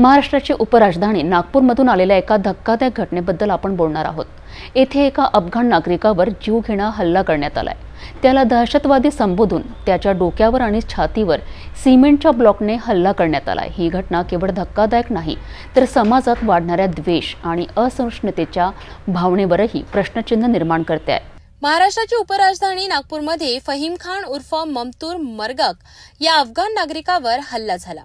महाराष्ट्राची उपराजधानी नागपूरमधून आलेल्या एका धक्कादायक घटनेबद्दल आपण बोलणार आहोत. येथे एका अफगाण नागरिकावर जीवघेणा हल्ला करण्यात आलाय. त्याला दहशतवादी संबोधून त्याच्या डोक्यावर आणि छातीवर सिमेंटच्या ब्लॉकने हल्ला करण्यात आला ही घटना केवळ धक्कादायक नाही तर समाजात वाढणाऱ्या द्वेष आणि असहिष्णुतेच्या भावनेवरही प्रश्नचिन्ह निर्माण करते आहे. महाराष्ट्राची उपराजधानी नागपूरमध्ये फहीम खान उर्फ ममतूर मरगक या अफगाण नागरिकावर हल्ला झाला.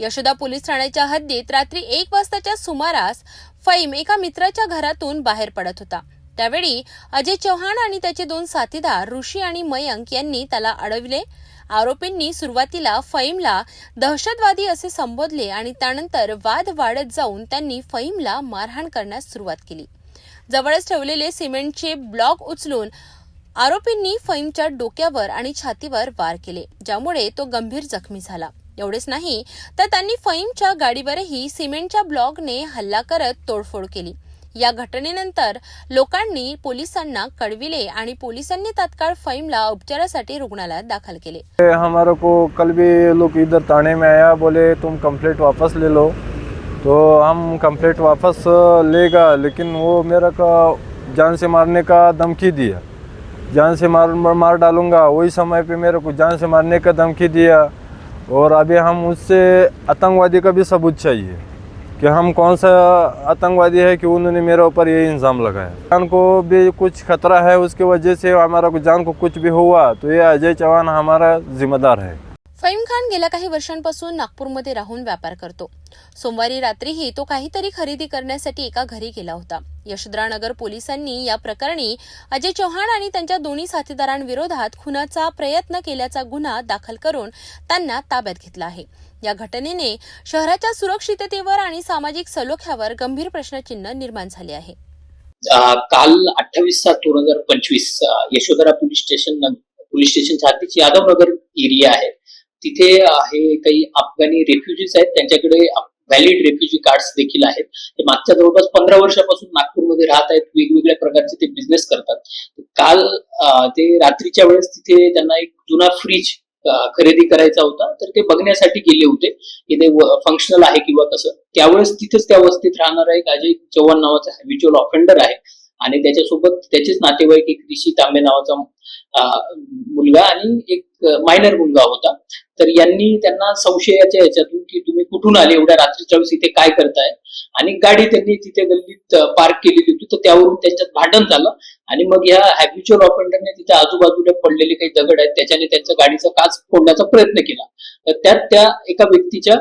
यशोदा पोलीस ठाण्याच्या हद्दीत रात्री एक वाजताच्या सुमारास फैम एका मित्राच्या घरातून बाहेर पडत होता. त्यावेळी अजय चव्हाण आणि त्याचे दोन साथीदार ऋषी आणि मयंक यांनी त्याला अडविले. आरोपींनी सुरुवातीला फईमला दहशतवादी असे संबोधले आणि त्यानंतर वाद वाढत जाऊन त्यांनी फईमला मारहाण करण्यास सुरुवात केली. जवळच ठेवलेले सिमेंटचे ब्लॉक उचलून आरोपींनी फईमच्या डोक्यावर आणि छातीवर वार केले ज्यामुळे तो गंभीर जखमी झाला. एवढेच नाही तर त्यांनी फहीमच्या गाडीवरही सिमेंटच्या ब्लॉकने हल्ला करत तोडफोड केली. या घटनेनंतर लोकांनी पोलिसांना कळविले आणि पोलिसांनी तात्काळ फहीमला उपचारासाठी रुग्णालयात दाखल केले. हमारे को कल भी लोग इधर थाने में आया बोले तुम कंप्लेंट वापस ले लो। तो हम कंप्लेंट वापस लेगा लेकिन वो मेरा का जान से मारने का धमकी दिया। जान से मार मार डालूंगा वही समय पे मेरे को जान से मारने का धमकी दिया। और अभी हम उससे आतंकवादी का भी सबूत चाहिए कि हम कौन सा आतंकवादी है कि उन्होंने मेरे ऊपर ये इंज़ाम लगाया। जान को भी कुछ खतरा है, उसकी वजह से हमारा जान को कुछ भी हुआ तो ये अजय चौहान हमारा जिम्मेदार है। फहीम खान गेल्या काही वर्षांपासून नागपूरमध्ये राहून व्यापार करतो. सोमवारी रात्रीही तो काहीतरी खरेदी करण्यासाठी एका घरी गेला होता. यशोधरानगर पोलिसांनी या प्रकरणी अजय चव्हाण आणि त्यांच्या दोन्ही साथीदारांविरोधात खुनाचा प्रयत्न केल्याचा गुन्हा दाखल करून त्यांना ताब्यात घेतला आहे. या घटनेने शहराच्या सुरक्षिततेवर आणि सामाजिक सलोख्यावर गंभीर प्रश्नचिन्ह निर्माण झाले आहे. काल अठ्ठावीस सात दोन हजार पंचवीस यशोधरा पोलीस स्टेशन पोलीस स्टेशनच्या हद्दीची यादवनगर एरिया आहे. तिथे आहे काही अफगाणी रेफ्युजीज आहेत. त्यांच्याकडे व्हॅलिड रेफ्युजी कार्ड्स देखील आहेत. ते मागच्या जवळपास पंधरा वर्षापासून नागपूरमध्ये राहत आहेत. वेगवेगळ्या प्रकारचे ते बिझनेस करतात. काल ते रात्रीच्या वेळेस तिथे त्यांना एक जुना फ्रीज खरेदी करायचा होता. तर ते बघण्यासाठी गेले होते. की ते फंक्शनल आहे किंवा कसं. त्यावेळेस तिथेच त्या राहणार राहणारा एक अजय चव्हाण नावाचा हॅबिच्युअल ऑफेंडर आहे. आणि त्याच्यासोबत त्याचेच नातेवाईक एक ऋषी तांबे नावाचा मुलगा आणि एक मायनर मुलगा होता. तर यांनी त्यांना संशयाच्या याच्यातून की तुम्ही कुठून आले एवढ्या रात्रीच्या वेळेस इथे काय करताय? आणि गाडी त्यांनी तिथे गल्लीत पार्क केलेली होती. तर त्यावरून त्यांच्यात भांडण झालं. आणि मग या हॅबिच्युअल ऑफेंडरने तिथे आजूबाजूला पडलेले काही दगड आहेत त्याच्याने त्यांच्या गाडीचा काच फोडण्याचा प्रयत्न केला. तर त्यात त्या एका व्यक्तीच्या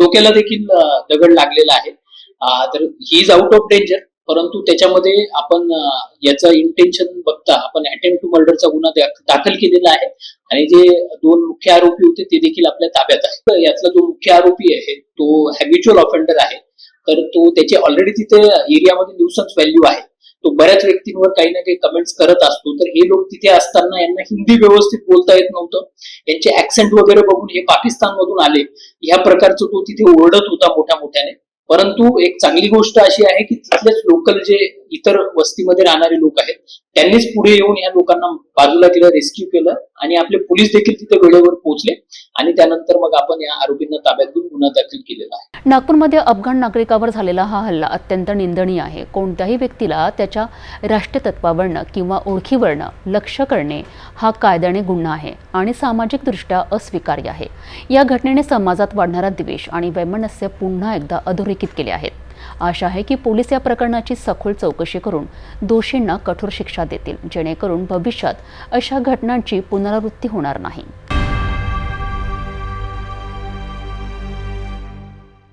डोक्याला देखील दगड लागलेला आहे. तर he is out of danger परंतु त्याच्यामध्ये आपण याचं इंटेन्शन बघता आपण अटेम्प्ट टू मर्डरचा गुन्हा दाखल केलेला आहे. आणि जे दोन मुख्य आरोपी होते ते देखील आपल्या ताब्यात आहे यातला जो मुख्य आरोपी आहे तो हॅबिच्युअल ऑफेंडर आहे. तर तो त्याचे ऑलरेडी तिथे एरियामध्ये न्यूसन्स व्हॅल्यू आहे. तो बऱ्याच व्यक्तींवर काही ना काही कमेंट्स करत असतो. तर हे लोक तिथे असताना यांना हिंदी व्यवस्थित बोलता येत नव्हतं. यांचे ऍक्सेंट वगैरे बघून हे पाकिस्तान मधून आले. ह्या प्रकारचं तो तिथे ओरडत होता मोठ्या मोठ्याने. परंतु एक चांगली गोष्ट अशी आहे की तिथलेच लोकल जे इतर वस्तीमध्ये राहणारे लोक आहेत. त्यांनीच पुढे येऊन या लोकांना बाजूला तिला रेस्क्यू केलं आणि आपले पोलीस देखील तिथे वेळेवर पोहोचले आणि त्यानंतर मग आपण या आरोपींना ताब्यात घेऊन गुन्हा दाखल केलेला आहे. नागपूरमध्ये अफगाण नागरिकावर झालेला हा हल्ला अत्यंत निंदनीय आहे. कोणत्याही व्यक्तीला त्याच्या राष्ट्रतत्वावरनं किंवा ओळखीवरनं लक्ष करणे हा कायद्याने गुन्हा आहे आणि सामाजिकदृष्ट्या अस्वीकार्य आहे. या घटनेने समाजात वाढणारा द्वेष आणि वैमनस्य पुन्हा एकदा अधोरेखित केले आहेत. आशा आहे की पोलीस या प्रकरणाची सखोल चौकशी करून दोषींना कठोर शिक्षा देतील जेणेकरून भविष्यात अशा घटनांची पुनरावृत्ती होणार नाही.